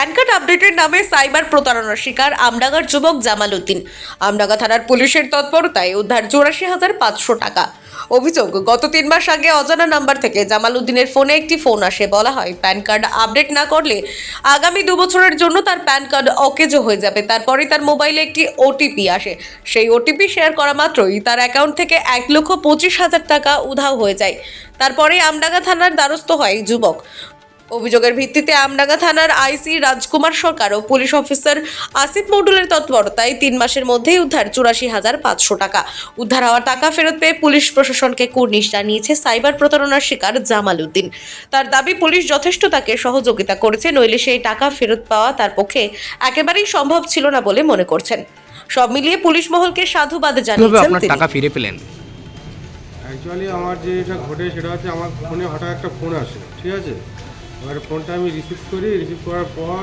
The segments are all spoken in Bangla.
প্যান কার্ড আপডেটের নামে সাইবার প্রতারণার শিকার আমডাঙ্গার যুবক জামাল উদ্দিন। আমডাঙ্গা থানার পুলিশের তৎপরতায় উদ্ধার চৌরাশি হাজার পাঁচশো টাকা। অভিযোগ, গত তিন মাস আগে অজানা নাম্বার থেকে জামাল উদ্দিনের ফোনে একটি ফোন আসে। বলা হয় প্যান কার্ড আপডেট না করলে আগামী দু বছরের জন্য তার প্যান কার্ড অকেজো হয়ে যাবে। তারপরে তার মোবাইলে একটি ওটিপি আসে। সেই ওটিপি শেয়ার করা মাত্রই তার অ্যাকাউন্ট থেকে এক লক্ষ পঁচিশ হাজার টাকা উধাও হয়ে যায়। তারপরে আমডাঙ্গা থানার দ্বারস্থ হয় যুবক। অভিযোগের ভিত্তিতে আমডাঙ্গা থানার আইসি রাজকুমার সরকার ও পুলিশ অফিসার আসিফ মডুলের তৎপরতায় তিন মাসের মধ্যেই উদ্ধার চুরাশি হাজার পাঁচশো টাকা। উদ্ধার হওয়া টাকা ফেরত পেয়ে পুলিশ প্রশাসনকে কুর্নিশ জানিয়েছে সাইবার প্রতারণার শিকার জামাল উদ্দিন। তার দাবি পুলিশ যথেষ্ট তাকে সহযোগিতা করেছে নইলে সেই টাকা ফেরত পাওয়া তার পক্ষে একেবারেই সম্ভব ছিল না বলে মনে করছেন। সব মিলিয়ে পুলিশ মহলকে সাধুবাদ জানিয়েছেন তিনি। টাকা ফিরে পেলেন? অ্যাকচুয়ালি আমার যে এটা ঘটে সেটা হচ্ছে আমার ফোনে হঠাৎ একটা ফোন আসে ঠিক আছে? এবার ফোনটা আমি রিসিভ করি রিসিভ করার পর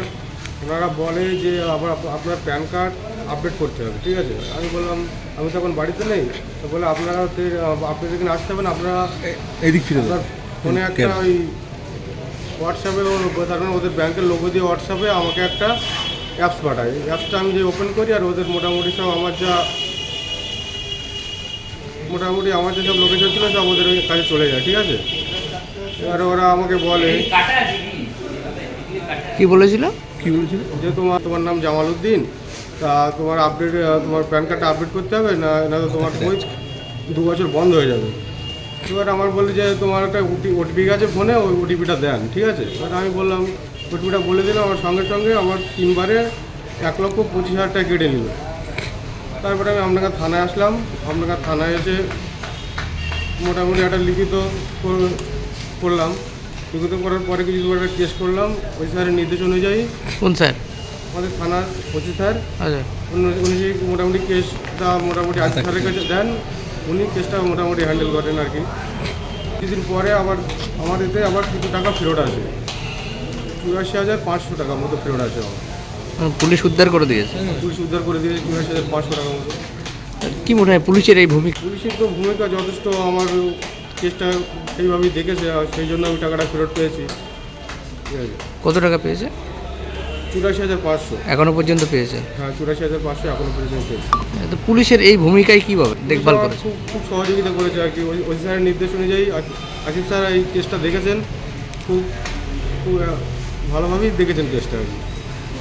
ওনারা বলে যে আবার আপনার প্যান কার্ড আপডেট করতে হবে ঠিক আছে? আমি বললাম আমি তখন বাড়িতে নেই। তো বলে আপনারা আপনাদের এখানে আসতে হবে না আপনারা এদিক ফিরে ফোনে একটা ওই হোয়াটসঅ্যাপে তার মানে ওদের ব্যাংকের লোগো দিয়ে হোয়াটসঅ্যাপে আমাকে একটা অ্যাপস পাঠায়। অ্যাপসটা আমি যে ওপেন করি আর ওদের মোটামুটি সব আমার যা মোটামুটি আমার যেসব লোকেশন ছিল সব ওদের ওই কাজে চলে যায় ঠিক আছে? এবার ওরা আমাকে বলে। কি বলেছিল? কি বলেছিল? যে তোমার তোমার নাম জামাল উদ্দিন তা তোমার আপডেট তোমার প্যান কার্ডটা আপডেট করতে হবে না না তো তোমার বই দু বছর বন্ধ হয়ে যাবে। এবার আমার বললি যে তোমার একটা ওটি ওটিপি আছে ফোনে ওই ওটিপিটা দেন ঠিক আছে? এবার আমি বললাম ওটিপিটা বলে দিলাম আমার সঙ্গে সঙ্গে আমার তিনবারে এক লক্ষ পঁচিশ হাজার টাকা কেটে নিল। তারপরে আমি আপনাকে থানায় আসলাম আপনাকে থানায় এসে মোটামুটি একটা লিখিত করলাম। লিখিত করার পরে কিছু একটা কেস করলাম। ওই স্যারের নির্দেশ অনুযায়ী কোন স্যার? আমাদের থানার ওসি স্যার আচ্ছা। উনি- উনি যে মোটামুটি কেসটা মোটামুটি আজ স্যারের কাছে দেন উনি কেসটা মোটামুটি হ্যান্ডেল করেন আর কি। কিছুদিন পরে আবার আমার এতে আবার কিছু টাকা ফেরত আসে। চুরাশি হাজার পাঁচশো টাকা মতো ফেরত আসে আমার। পুলিশ উদ্ধার করে দিয়েছে? পুলিশ উদ্ধার করে দিয়েছে চুরাশি হাজার পাঁচশো টাকা মতো। কি মনে হয় পুলিশের এই ভূমিকা? পুলিশের তো ভূমিকা যথেষ্ট আমার কেসটা সেইভাবেই দেখেছে আর সেই জন্য আমি টাকাটা ফেরত পেয়েছি। ঠিক আছে। কত টাকা পেয়েছে? চুরাশি হাজার পাঁচশো। এখনও পর্যন্ত পেয়েছে? হ্যাঁ চুরাশি হাজার পাঁচশো এখনও পর্যন্ত পেয়েছে। তো পুলিশের এই ভূমিকায় কীভাবে দেখভাল করেছে? খুব খুব সহযোগিতা করেছে আর কি। ওই ওই স্যারের নির্দেশ অনুযায়ী আস- আসিফ স্যার এই কেসটা দেখেছেন খুব খুব ভালোভাবেই দেখেছেন কেসটা আর কি।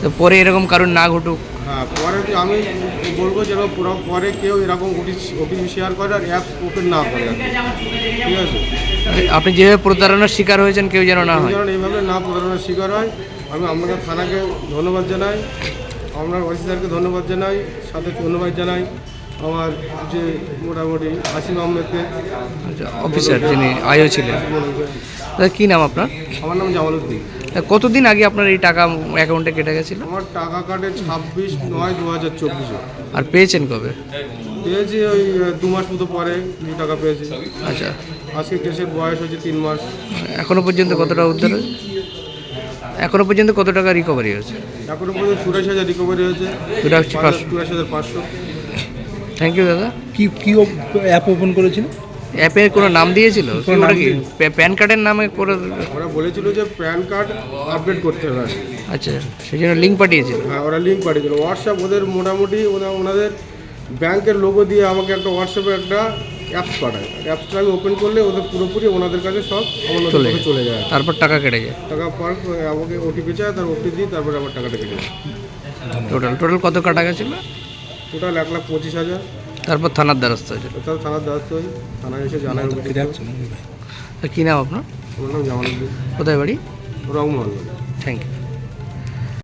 তো পরে এরকম কারণ না ঘটুক পরে কি আমি বলব যেন পরে কেউ এরকম ওটিপি শেয়ার করে আর অ্যাপস ওপেন না করে ঠিক আছে? আপনি যেভাবে প্রতারণার শিকার হয়েছেন কেউ যেন না হয়। যেন এইভাবে না প্রতারণার শিকার হয় আমি আপনাদের থানাকে ধন্যবাদ জানাই আপনার ওসি স্যারকে ধন্যবাদ জানাই সাথে ধন্যবাদ জানাই আমার যে মোটামুটি আসিম আহমেদকে। আচ্ছা অফিসার যিনি আয়ও ছিলেন। কী নাম আপনার? আমার নাম জামালউদ্দিন। তা কতদিন আগে আপনার এই টাকা অ্যাকাউন্টে কেটে গেছিল? আমার টাকা কাটে ছাব্বিশ নয় দু হাজার চব্বিশে। আর পেয়েছেন কবে? পেয়েছি ওই দু মাস মতো পরে কিছু টাকা পেয়েছি। আচ্ছা। আজকে কেসের বয়স হচ্ছে তিন মাস। এখনও পর্যন্ত কত টাকা উদ্ধার হয়েছে? এখনও পর্যন্ত কত টাকা রিকভারি হয়েছে? এখনও পর্যন্ত চুরাশি হাজার রিকভারি হয়েছে। চুরাশি পাঁচশো। চুরাশি হাজার পাঁচশো। থ্যাংক ইউ দাদা। কি কি অ্যাপ ওপেন করেছিল? অ্যাপের কোনো নাম দিয়েছিল? ওটা কি প্যান কার্ডের নামে করে ওরা বলেছিল যে প্যান কার্ড আপডেট করতে হবে। আচ্ছা সেই জন্য লিঙ্ক পাঠিয়েছিল। হ্যাঁ ওরা লিঙ্ক পাঠিয়েছিল। হোয়াটসঅ্যাপ ওদের মোটামুটি ওরা ওনাদের ব্যাংকের লোগো দিয়ে আমাকে একটা হোয়াটসঅ্যাপে একটা অ্যাপস পাঠায়। অ্যাপসটা আমি ওপেন করলে ওদের পুরোপুরি ওনাদের কাছে সব আমার চলে চলে যায়। তারপর টাকা কেটে যায়। টাকা পর আমাকে ওটিপি চায় তার ওটিপি দিই তারপরে আমার টাকাটা কেটে যায়। টোটাল টোটাল কত টাকা গেছিল? টোটাল এক লাখ পঁচিশ হাজার। তারপর থানার দ্বারস্থ হয়েছিল। তার থানার দ্বারস্থ হই থানায় এসে মনে কী নাম আপনার? আমার নাম জামালুদ্দিন কোথায় বাড়ি? রংমহল। Thank you